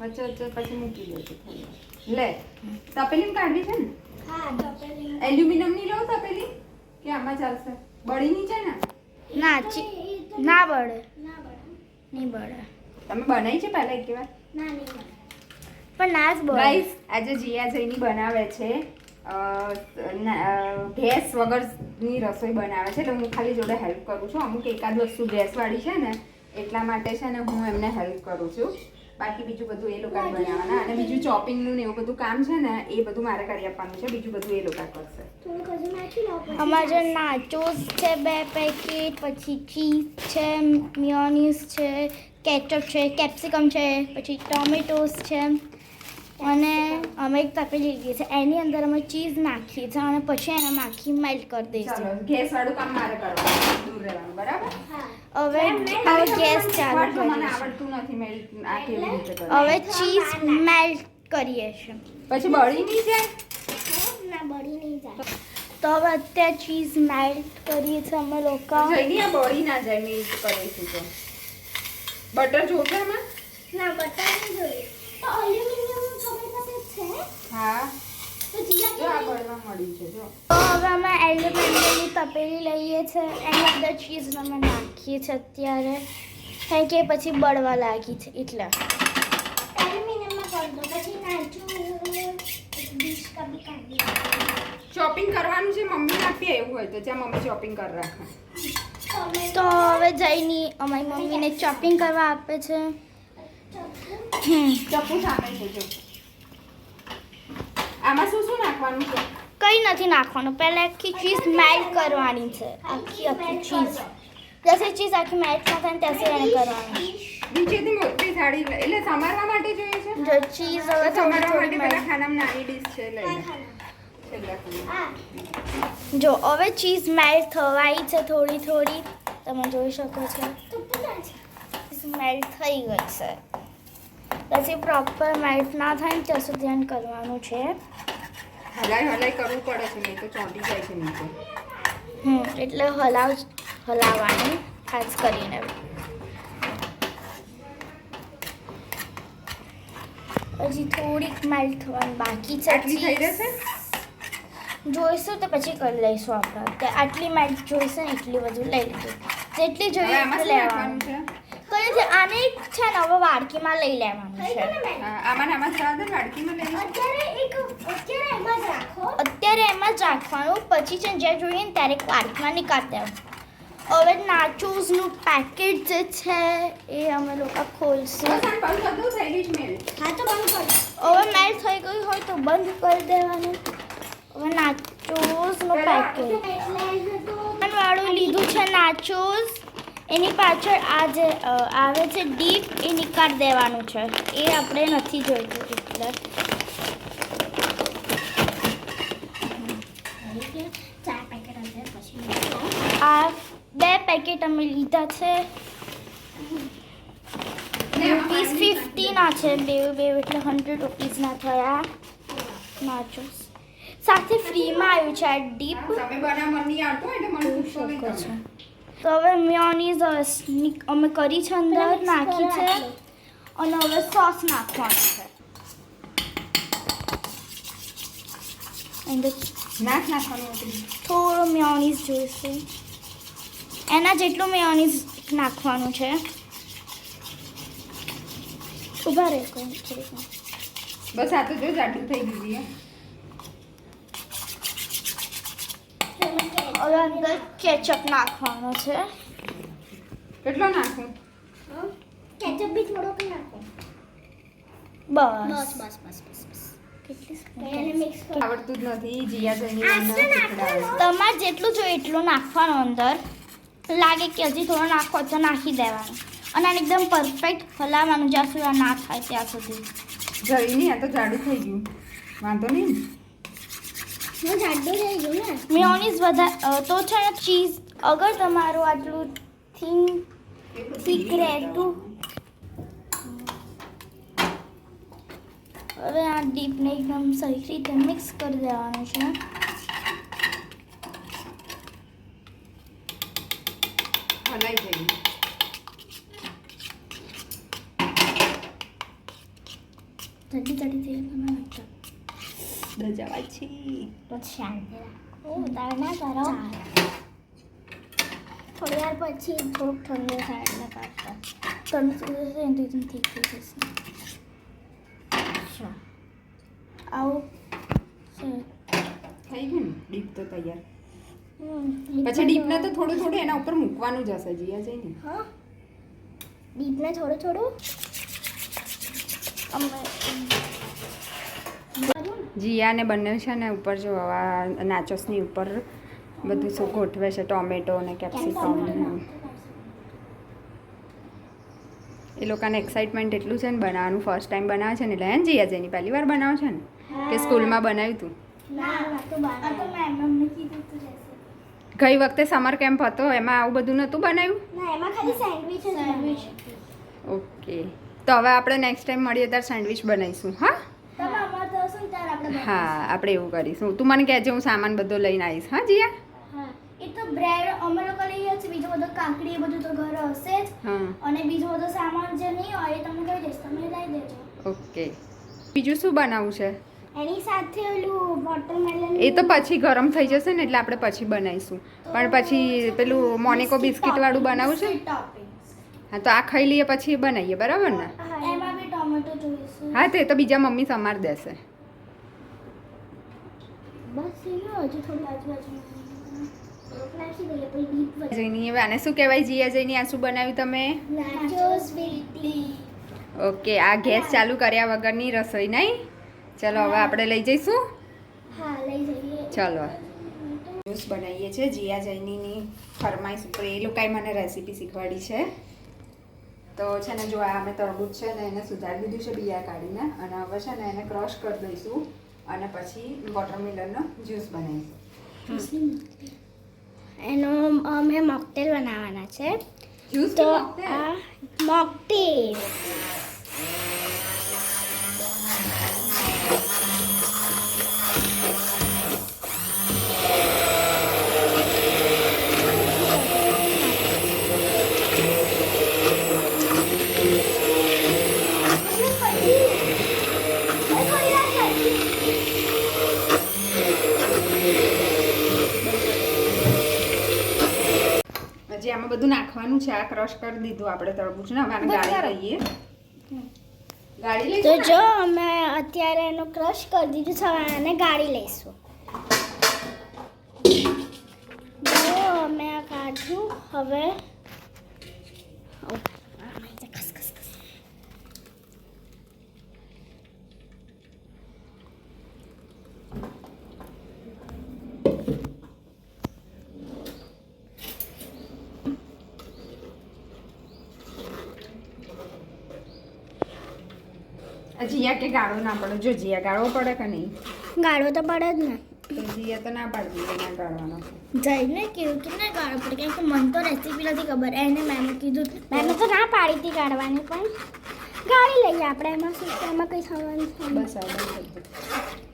વચ્ચે વચ્ચે પછી મૂકી દેજો લે તપેલી કાઢવી છે ને? હા તપેલી. એલ્યુમિનિયમની લઉં તપેલી કે આમાં ચાલશે? બળી નહીં જાય ને? ના ના બળે. ના બરાબર નહીં બળે. તમે બનાવી છે પહેલા એક વાર? ના નહીં પણ ના જ બળે. ગાઈસ આજે જીયા જઈની બનાવે છે ગેસ વગરની રસોઈ બનાવે છે એટલે હું ખાલી જોડે હેલ્પ કરું છું. અમુક એકાદ વસ્તુ ગેસવાળી છે ને એટલા માટે છે ને હું એમને હેલ્પ કરું છું. બાકી બીજું બધું એ લોકો બનાવવાના. અને બીજું ચોપિંગનું ને એવું બધું કામ છે ને એ બધું મારે કરી આપવાનું છે. બીજું બધું એ લોકો કરશે. અમારે જે નાચોસ છે બે પેકેટ પછી ચીઝ છે મિયોનીઝ છે કેચઅપ છે કેપ્સિકમ છે પછી ટોમેટોસ છે. અને અમે એક તપેલી લીધી છે. એની અંદર અમે ચીઝ નાખીએ છીએ અને પછી એને માખી મેલ્ટ કરી દઈશું. છીએ ગેસ વાળું કામ મારે કરવાનું દૂર રહેવાનું બરાબર? હવે હવે ગેસ ચાલુ મને આવડતું નથી મેલ્ટ હવે ચીઝ મેલ્ટ કરીએ છીએ. પછી બળી નહીં જાય? ના બળી નહીં જાય. તો હવે અત્યારે ચીઝ મેલ્ટ કરીએ છીએ અમે લોકો. જઈને બળી ના જાય મેલ્ટ કરીશું તો. બટર જોશે એમાં ના બટર નહીં જોઈએ તો એલ્યુમિનિયમ એલ્યુમિનિયમની તપેલી લઈએ છીએ એની અંદર ચીઝ અમે નાખીએ છીએ અત્યારે. કારણ કે પછી બળવા લાગી છે એટલે. ચોપિંગ કરવાનું છે મમ્મી આપીએ એવું હોય તો. જ્યાં મમ્મી શોપિંગ કરી રાખે. તો હવે જઈને અમારી મમ્મીને ચોપિંગ કરવા આપે છે. ચપ્પુ સામે છે જો. આમાં શું શું નાખવાનું છે? કંઈ નથી નાખવાનું. પહેલાં આખી ચીઝ મેલ્ટ કરવાની છે. આખી આખી ચીઝ જશે ચીઝ આખી મેલ્ટ ના થાય તૈસે એને કરવાની. નીચેથી મોટી થાળી એટલે સમારવા માટે જોઈએ છે? જો ચીઝ હવે સમારવા માટે પહેલા ખાનામાં નાની ડીશ છે લઈ જો હવે ચીઝ મેલ્ટ થવાઈ છે થોડી થોડી. તમે જોઈ શકો છો. મેલ્ટ થઈ ગઈ છે. પછી પ્રોપર મેલ્ટ ના થાય ત્યાં સુધી એને કરવાનું છે. હલાઈ હલાય કરવું પડે છે નહીં તો ચોંટી જાય છે નીચે. હમ એટલે હલાવ હલાવવાની ખાસ કરીને હજી થોડીક માઇલ થવાની બાકી છે આટલી થઈ જશે? જોઈશું તો પછી કરી લઈશું આપણે. આટલી માઇલ જોઈશે ને એટલી બધું લઈ લીધું. જેટલી જોઈએ લેવાનું. છે? કયું છે આને છે ને હવે વાડકીમાં લઈ લેવાનું છે. આમાં આમાં જવા દે વાડકીમાં લઈ અત્યારે એક અત્યારે એમાં જ રાખો. અત્યારે એમાં જ રાખવાનું. પછી છે ને જ્યાં જોઈએ ને ત્યારે વાડકીમાં નીકાળી દેવાનું. હવે નાચોસનું પેકેટ જે છે એ અમે લોકો ખોલશું. બસ આને બંધ કરી દઉં, થઈ મેલ. હા તો બંધ કરો. હવે મેલ્ટ થઈ ગયું હોય તો બંધ કરી દેવાનું. હવે નાચોસનું પેકેટ વાળું લીધું છે નાચોસ એની પાછળ આ જે આવે છે ડીપ એ નિકાળ દેવાનું છે. એ આપણે નથી જોઈતું એટલે આ બે પેકેટ અમે લીધા છે. રૂપીસ ફિફ્ટીના છે બે બે એટલે હંડ્રેડ રૂપીસના થયા. નાચોસ. સાથે ફ્રીમાં આવ્યું છે આ ડીપ. તમે બનાવવા નહીં એટલે મને પૂછો નહીં શકો તમે. છો? તો હવે મિયોનીઝ અમે કરી છે અંદર નાખી છે. અને હવે સોસ નાખવાનું છે. અંદર નાખ નાખવાનું થોડો મિયોનીઝ જોઈશે. એના જેટલું મિયોનીઝ નાખવાનું છે. ઊભા રહે. બસ આ તો જો જાડું થઈ ગયું છે. હવે અંદર કેચઅપ નાખવાનો છે. કેટલો નાખું? કેચઅપ બી થોડોક નાખો? બસ. બસ બસ બસ બસ. આવડતું જ નથી. તમારે જેટલું જોઈએ એટલું નાખવાનું અંદર. લાગે કે હજી થોડો નાખો તો નાખી દેવાનું. અને આને એકદમ પરફેક્ટ હલાવવાનું જ્યાં સુધી આ ના થાય ત્યાં સુધી. જઈ નહીં આ તો જાડું થઈ ગયું. વાંધો નહીં ને? હું જાડું થઈ ગયું ને મિયોનીઝ વધારે તો છે ને ચીઝ. અગર તમારું આટલું થીન થીક રહેતું હવે આ ડીપને એકદમ સહી રીતે મિક્સ કરી દેવાનું છે. હલાઈ જઈએ જલ્દી જઈએ તમે દજાવા શાંતિ રાખો ના કરો. થોડી વાર પછી થોડુંક ઠંડુ થાય એટલે કાઢતા ઠંડુ ઠીક થઈ જશે. આવું. થઈ ગયું ડીપ તો તૈયાર. પછી ડીપને તો થોડું થોડું એના ઉપર મૂકવાનું જ હશે જીયા જઈને. હા? ડીપને થોડું થોડું? અમે જીયા ને બંને છે ને ઉપર જો હવા નાચોસની ઉપર બધું શું ગોઠવે છે ટોમેટો ને કેપ્સિકમ એ લોકોને એક્સાઇટમેન્ટ એટલું છે ને બનાવવાનું ફર્સ્ટ ટાઈમ બનાવે છે ને એટલે હે જીયા જેની પહેલી વાર બનાવે છે ને કે સ્કૂલમાં બનાવ્યું તો? ગઈ વખતે સમર કેમ્પ હતો એમાં આવું બધું નહોતું બનાવ્યું? ઓકે તો હવે આપણે નેક્સ્ટ ટાઈમ મળીએ ત્યારે સેન્ડવિચ બનાવીશું હા તમે અમારે તો હશો ને ત્યારે આપણે હા આપણે એવું કરીશું. તું મને કહેજે હું સામાન બધો લઈને આવીશ. હા જીયા? એ તો બ્રેડ અમે લોકો લઈએ છીએ. બીજો બધો કાકડી એ બધું તો ઘરે હશે જ. અને બીજો બધો સામાન જે નહીં હોય એ તમને કહી દઈશ તમે લઈ દેજો ઓકે. બીજું શું બનાવવું છે? એની સાથે ઓલું વોટરમેલન એ તો પછી ગરમ થઈ જશે ને એટલે આપણે પછી બનાવીશું. પણ પછી પેલું મોનિકો બિસ્કિટ વાળું બનાવવું છે? હા તો આ ખાઈ લઈએ પછી બનાવીએ. બરાબર ને? હા તે તો બીજા મમ્મી સમાર દેશે. બસ એનું હજુ થોડું આજુબાજુ. નાખી દઈએ પછી ડીપ જઈને હવે આને શું કહેવાય? જીયા જઈને આ શું બનાવ્યું તમે? ઓકે આ ગેસ ચાલુ કર્યા વગરની રસોઈ નહીં? ચલો હવે આપણે લઈ જઈશું? ચલો. જ્યુસ બનાવીએ છીએ. જીયા જૈનીની ફરમાઈશ ઉપર. એ લોકોએ મને રેસીપી શીખવાડી છે. તો છે ને જો આ અમે તરબૂચ છે ને એને સુધારી દીધું છે બિયા કાઢીને. અને હવે છે ને એને ક્રશ કરી દઈશું. અને પછી વોટરમેલનનો જ્યુસ બનાવીશું. એનો અમે મોકટેલ બનાવવાના છે. જ્યુસ તો મોકટેલ હજી આમાં બધું નાખવાનું છે. આ ક્રશ કરી દીધું આપણે તરબૂચ. ને હવે આને ગાળી લઈએ. તો? જો અમે અત્યારે એનો ક્રશ કરી દીધું. છે હવે આને ગાળી લઈશું. જો અમે આ કાઢ્યું. હવે ઓ, આમાં છે ખસ ખસ ખસ. આ જીયા કે ગાળો ના પડે. જો જીયા ગાળો પડે કે નહીં? ગાળો તો પડે જ ને. તો જીયા તો ના પાડતી ના ગાળવાનો. જઈને કેવું કે ના ગાળો પડે. કેમ કે મને તો રેસીપી નથી ખબર. એને મેમે કીધું હતું. મેં તો ના પાડી હતી ગાળવાની પણ. ગાળી લઈએ આપણે. એમાં શું એમાં કંઈ થવાનું બસ આ.